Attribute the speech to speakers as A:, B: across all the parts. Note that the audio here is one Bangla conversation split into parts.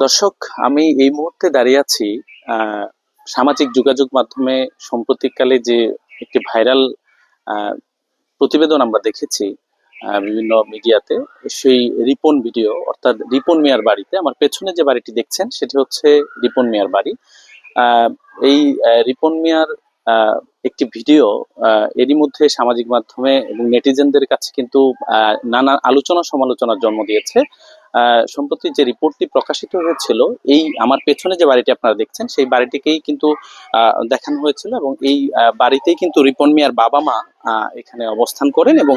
A: দর্শক, আমি এই মুহূর্তে দাঁড়িয়ে আছি সামাজিক যোগাযোগ মাধ্যমে সাম্প্রতিককালে যে একটি ভাইরাল প্রতিবেদন আমরা দেখেছি বিভিন্ন মিডিয়াতে, সেই রিপন ভিডিও, অর্থাৎ রিপন মিয়ার বাড়িতে, আমার পেছনে যে বাড়িটি দেখছেন, সেটি হচ্ছে রিপন মিয়ার বাড়ি। এই রিপন মিয়ার একটি ভিডিও এরই মধ্যে সামাজিক মাধ্যমে এবং নেটিজেনদের কাছে কিন্তু নানা আলোচনা সমালোচনার জন্ম দিয়েছে। সম্প্রতি যে রিপোর্টটি প্রকাশিত হয়েছিল, এই আমার পেছনে যে বাড়িটি আপনারা দেখছেন, সেই বাড়িটিকেই কিন্তু দেখানো হয়েছিল এবং এই বাড়িতেই কিন্তু রিপন মিয়ার বাবা মা এখানে অবস্থান করেন এবং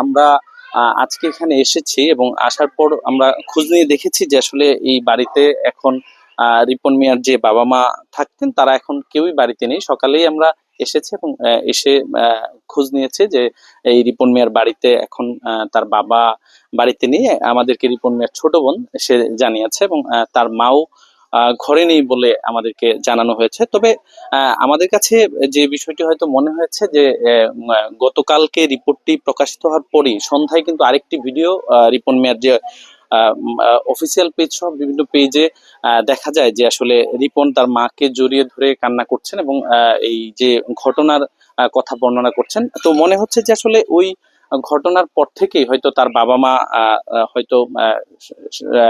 A: আমরা আজকে এখানে এসেছি এবং আসার পর আমরা খোঁজ নিয়ে দেখেছি যে আসলে এই বাড়িতে এখন রিপন মিয়ার যে বাবা মা থাকতেন, তারা এখন কেউই বাড়িতে নেই। সকালেই আমরা এসেছি এবং এসে খোঁজ নিয়েছে যে এই রিপন মিয়ার বাড়িতে এখন তার বাবা বাড়িতে নিয়ে আমাদেরকে রিপন মিয়ার ছোট বোন, সে জানিয়েছে এবং তার মাও ঘরে নেই বলে আমাদেরকে জানানো হয়েছে। তবে আমাদের কাছে যে বিষয়টি হয়তো মনে হয়েছে যে গতকালকে রিপোর্টটি প্রকাশিত হওয়ার পরই সন্ধ্যায় কিন্তু আরেকটি ভিডিও রিপন মিয়ার যে অফিসিয়াল পেজ সহ বিভিন্ন পেজে দেখা যায় যে আসলে রিপন তার মাকে জড়িয়ে ধরে কান্না করছেন এবং এই যে ঘটনার কথা বর্ণনা করছেন। তো মনে হচ্ছে যে আসলে ওই ঘটনার পর থেকেই হয়তো তার বাবা মা হয়তো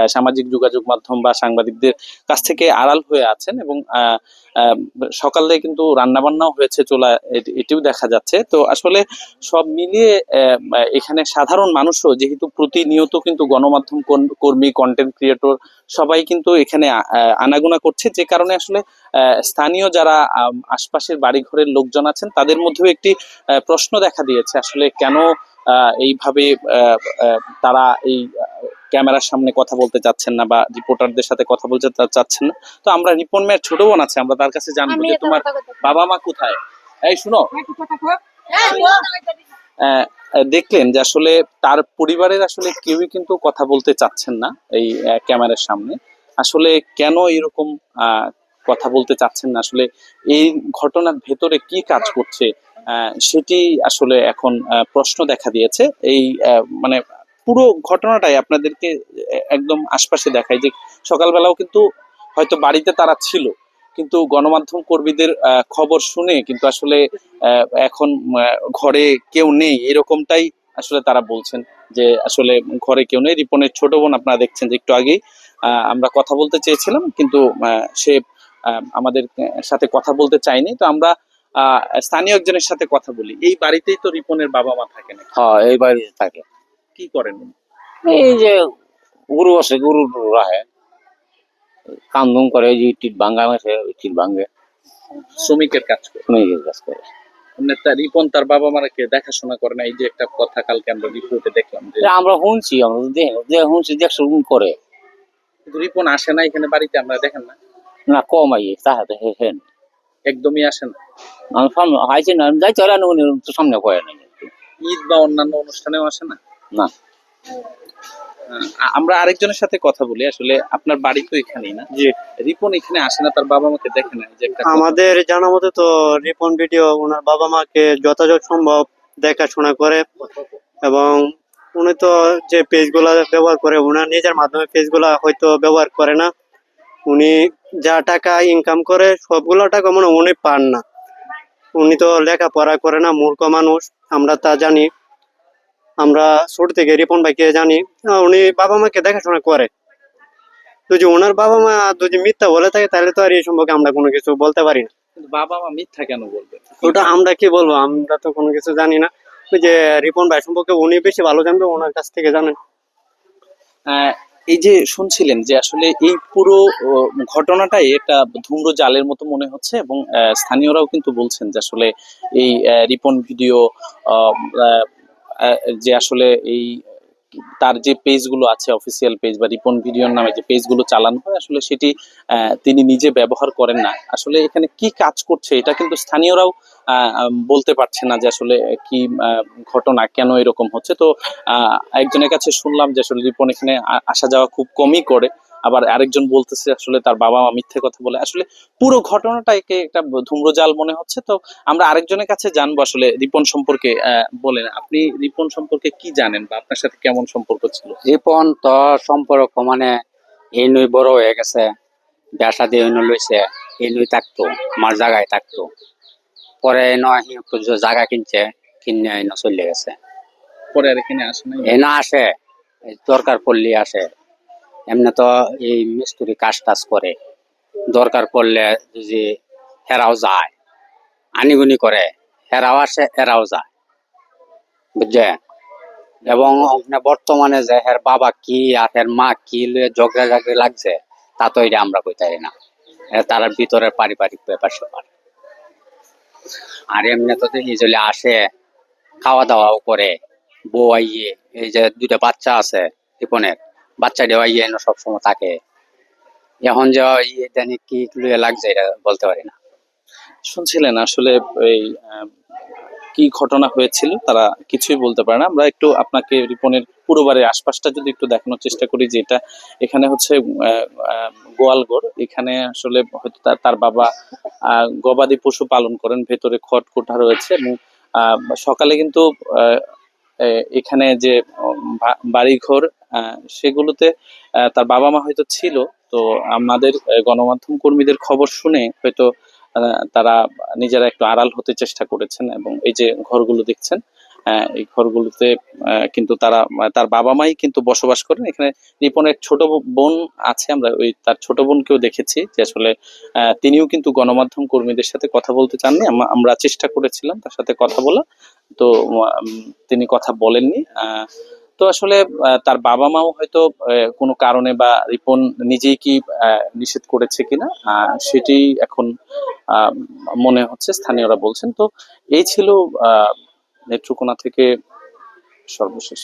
A: সামাজিক যোগাযোগ মাধ্যম বা সাংবাদিকদের কাছ থেকে আড়াল হয়ে আছেন এবং সকালে কিন্তু রান্না বান্নাও হয়েছে চলা, এটি- এটিও দেখা যাচ্ছে। তো আসলে সব মিলিয়ে এখানে সাধারণ মানুষও যেহেতু প্রতিনিয়ত কিন্তু গণমাধ্যম কর্মী কন্টেন্ট ক্রিয়েটর সবাই কিন্তু এখানে আনাগোনা করছে। যে কারণে আসলে স্থানীয় যারা আশপাশের বাড়িঘরের লোকজন আছেন তাদের মধ্যেও একটি প্রশ্ন দেখা দিয়েছে আসলে কেন এইভাবে তারা এই ক্যামেরার সামনে কথা বলতে চাচ্ছেন না বা রিপোর্টারদের সাথে কথা বলতে চাচ্ছেন না। তো আমরা রিপন মেয়ের ছোট বোন আছে আমরা তার কাছে জানব যে তোমার বাবা মা কোথায়? এই শুনো। আহ, দেখলেন যে আসলে তার পরিবারের আসলে কেউই কিন্তু কথা বলতে চাচ্ছেন না এই আহ, ক্যামেরার সামনে। আসলে কেন এরকম আহ, কথা বলতে চাচ্ছেন না? আসলে এই ঘটনার ভেতরে কি কাজ করছে? সেটি আসলে এখন প্রশ্ন দেখা দিয়েছে। এই মানে পুরো ঘটনাটাই আপনাদেরকে একদম আশপাশে দেখায় যে সকালবেলাও কিন্তু হয়তো বাড়িতে তারা ছিল, কিন্তু গণমাধ্যম কর্মীদের খবর শুনে কিন্তু আসলে এখন ঘরে কেউ নেই, এরকমটাই আসলে তারা বলছেন যে আসলে ঘরে কেউ নেই। রিপনের ছোট বোন আপনারা দেখছেন যে একটু আগেই আমরা কথা বলতে চেয়েছিলাম, কিন্তু সে আমাদের সাথে কথা বলতে চাইনি তো আমরা স্থানীয় একজনের সাথে কথা বলি। এই বাড়িতেই তো রিপনের বাবা মা থাকেন
B: হ্যাঁ এই বাড়িতে থাকে।
A: কি করেন
B: এই যে গরু আছে গরু রাহে কান্দুম করে যে ইটির ভাঙ্গা মেছে ইটির ভাঙ্গে।
A: শ্রমিকের কাজ করে।
B: মেয়েদের কাজ করে।
A: মানে রিপন তার বাবা মারাকে দেখাশোনা করে না? এই যে একটা কথা কালকে আমরা রিপোর্টে দেখলাম যে
B: আমরা শুনছি আমরা শুনছি দেখছ করে।
A: কিন্তু রিপন আসে না এখানে বাড়িতে আমরা দেখেন না?
B: না কম আই তাহাতে হেন।
A: একদমই আসে না।
B: আমি সামনে হাইছি না হলে উনি তো সামনে করে না।
A: ঈদ বা অন্যান্য অনুষ্ঠানেও আসে না?
B: না।
A: আমরা আরেকজনের সাথে কথা বলি আসলে আপনার বাড়ি তো এখানেই না?
C: জি।
A: রিপন এখানে আসে না তার বাবা মাকে দেখে না যে একটা
C: আমাদের জানা মতে তো রিপন ভিডিও ওনার বাবা মাকে যথাযথ সম্ভব দেখাশোনা করে এবং উনি তো যে পেজগুলা ব্যবহার করে ওনার নিজের মাধ্যমে পেজগুলা হয়তো ব্যবহার করে না। উনি যা টাকা ইনকাম করে সবগুলো টাকা মনে উনি পান না। উনি তো লেখাপড়া করে না মূর্খ মানুষ আমরা তা জানি। আমরা ছোট থেকে রিপন ভাইকে জানি। উনি বাবা মাকে দেখাশোনা করে। যদি ওনার বাবা মা যদি মিথ্যা বলে থাকে তাহলে তো আর এই সম্পর্কে আমরা কোনো কিছু বলতে পারি না।
A: কিন্তু বাবা মা মিথ্যা কেন বলবে?
C: ওটা আমরা কি বলব? আমরা তো কোনো কিছু জানি না। যে রিপন ভাই সম্পর্কে উনি বেশি ভালো জানবে ওনার কাছ থেকে জানেন।
A: আহ, এই যে শুনছিলেন যে আসলে এই পুরো ঘটনাটাই একটা ধুম্র জালের মতো মনে হচ্ছে এবং স্থানীয়রাও কিন্তু বলছেন যে আসলে এই রিপন ভিডিও যে আসলে এই তার যে পেজগুলো আছে অফিসিয়াল পেজ বা রিপন ভিডিওর নামে যে পেজগুলো চালানো হয়, আসলে সেটি তিনি নিজে ব্যবহার করেন না। আসলে এখানে কি কাজ করছে, এটা কিন্তু স্থানীয়রাও বলতে পারছে না যে আসলে কি ঘটনা, কেন এরকম হচ্ছে। তো একজনের কাছে শুনলাম যে আসলে রিপন এখানে আসা যাওয়া খুব কমই করে। আবার আরেকজন বলতেছে আসলে তার বাবা মা মিথ্যে কথা বলে। আসলে পুরো ঘটনাটাকে একটা ধূম্রজাল মনে হচ্ছে। তো আমরা আরেকজনের কাছে জানব আসলে রিপন সম্পর্কে বলেন আপনি রিপন সম্পর্কে কি জানেন বা আপনার সাথে কেমন সম্পর্ক ছিল?
B: রিপন তো সম্পর্ক মানে
D: এই নই বড় হয়ে গেছে ব্যবসা দিয়ে অন্য লইছে এই নই থাকতো আমার জায়গায় থাকতো। পরে নয় একটু জায়গা কিনছে কিনে এনে চলে গেছে।
A: পরে আর এখানে আসে
D: না আসে দরকার পড়লে আসে। এমনি তো এই মিস্ত্রি কাজ টাজ করে। দরকার পড়লে যে হেরাও যায়, আনিগুনি করে, হেরাও আসে এরাও যায়। বুঝছে এবং বর্তমানে যে হের বাবা কি আর হের মা কি ঝগড়া ঝগড়া লাগছে, তা তো এটা আমরা কইতে না। তার ভিতরের পারিবারিক ব্যাপার স্যাপার। আর এমনি তো চলে আসে, খাওয়া দাওয়াও করে, বউ আইয়ে, এই যে দুইটা বাচ্চা আছে, টিপনের বাচ্চা দেওয়া ইয়ে না, সবসময় থাকে এখন যে জানি কি লাগছে এটা বলতে পারি না।
A: শুনছিলেন, আসলে এই কি ঘটনা হয়েছিল তারা কিছুই বলতে পারে না। আমরা একটু আপনাকে রিপনের পুরো বাড়ির আশপাশটা যদি একটু দেখানোর চেষ্টা করি যে এটা এখানে হচ্ছে গোয়ালঘর এখানে আসলে হয়তো তার বাবা গবাদি পশু পালন করেন, ভেতরে খট কোঠা রয়েছে এবং সকালে কিন্তু এখানে যে বাড়িঘর সেগুলোতে তার বাবা মা হয়তো ছিল। তো আমাদের গণমাধ্যম কর্মীদের খবর শুনে হয়তো তারা নিজেরা একটু আড়াল হতে চেষ্টা করেছেন এবং এই যে ঘরগুলো দেখছেন এই ঘরগুলোতে কিন্তু তারা, তার বাবা মাই কিন্তু বসবাস করেন। এখানে রিপনের ছোট বোন আছে, আমরা ওই তার ছোট বোনকেও দেখেছি যে আসলে তিনিও কিন্তু গণমাধ্যম কর্মীদের সাথে কথা বলতে চাননি। আমরা চেষ্টা করেছিলাম তার সাথে কথা বলা। তো তিনি কথা বলেননি। তো আসলে তার বাবা মাও হয়তো কোনো কারণে বা রিপন নিজেই কি নিষেধ করেছে কিনা সেটি এখন মনে হচ্ছে, স্থানীয়রা বলছেন। তো এই ছিল নেত্রকোনা থেকে সর্বশেষ।